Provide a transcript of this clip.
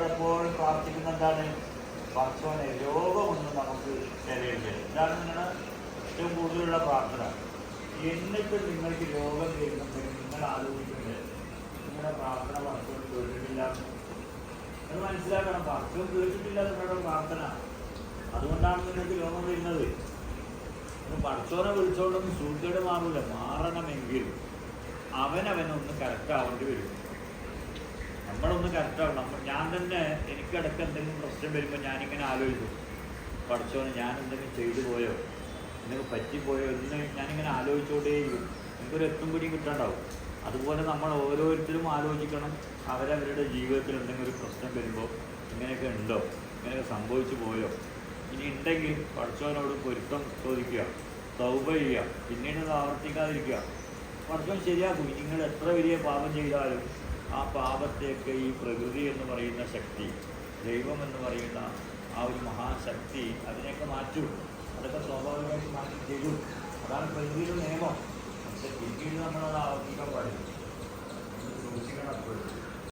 എപ്പോഴും പ്രാർത്ഥിക്കുന്ന എന്താണ് ഭക്ഷണ രോഗമൊന്നും നമുക്ക് തരരുത് ഇതാണ് നിങ്ങളുടെ ഏറ്റവും കൂടുതലുള്ള പ്രാർത്ഥന. എന്നിട്ട് നിങ്ങൾക്ക് രോഗം വരുമ്പോൾ നിങ്ങൾ ആലോചിക്കുന്നത് നിങ്ങളുടെ പ്രാർത്ഥന ഭക്ഷണം കേട്ടിട്ടില്ല. അത് മനസ്സിലാക്കണം. ഭക്ഷണം കേട്ടിട്ടില്ല നിങ്ങളുടെ പ്രാർത്ഥന. അതുകൊണ്ടാണ് നിങ്ങൾക്ക് രോഗം വരുന്നത്. പഠിച്ചോനെ വിളിച്ചോണ്ടൊന്നും സൂചിയുടെ മാറില്ല മാറണമെങ്കിൽ അവനവനൊന്ന് കറക്റ്റ് ആവേണ്ടി വരും. നമ്മളൊന്ന് കറക്റ്റ് ആവണം. നമ്മൾ ഞാൻ തന്നെ എനിക്കിടയ്ക്ക് എന്തെങ്കിലും പ്രശ്നം വരുമ്പോൾ ഞാനിങ്ങനെ ആലോചിക്കും. പഠിച്ചോ ഞാൻ എന്തെങ്കിലും ചെയ്തു പോയോ? എന്തെങ്കിലും പറ്റിപ്പോയോ എന്ന് ഞാനിങ്ങനെ ആലോചിച്ചോണ്ടേയിരിക്കും എനിക്കൊരു എത്തും പിടിയും കിട്ടാണ്ടാവും. അതുപോലെ നമ്മൾ ഓരോരുത്തരും ആലോചിക്കണം. അവരവരുടെ ജീവിതത്തിൽ എന്തെങ്കിലും ഒരു പ്രശ്നം വരുമ്പോൾ ഇങ്ങനെയൊക്കെ ഉണ്ടോ? ഇങ്ങനെയൊക്കെ സംഭവിച്ചു പോയോ? ഇനി ഉണ്ടെങ്കിൽ പഠിച്ചവനോട് പൊരുത്തം ചോദിക്കുക. തൗബ ചെയ്യുക. പിന്നീട് അത് ആവർത്തിക്കാതിരിക്കുക. പഠിച്ചവൻ ശരിയാക്കും. നിങ്ങൾ എത്ര വലിയ പാപം ചെയ്താലും ആ പാപത്തെയൊക്കെ ഈ പ്രകൃതി എന്ന് പറയുന്ന ശക്തി ദൈവം എന്ന് പറയുന്ന ആ ഒരു മഹാശക്തി അതിനെയൊക്കെ മാറ്റും. അതൊക്കെ സ്വാഭാവികമായിട്ട് മാറ്റി തരും അതാണ് പ്രകൃതിയുടെ നിയമം. പക്ഷെ പിന്നീട് നമ്മളത് ആവർത്തിക്കാൻ പാടില്ല.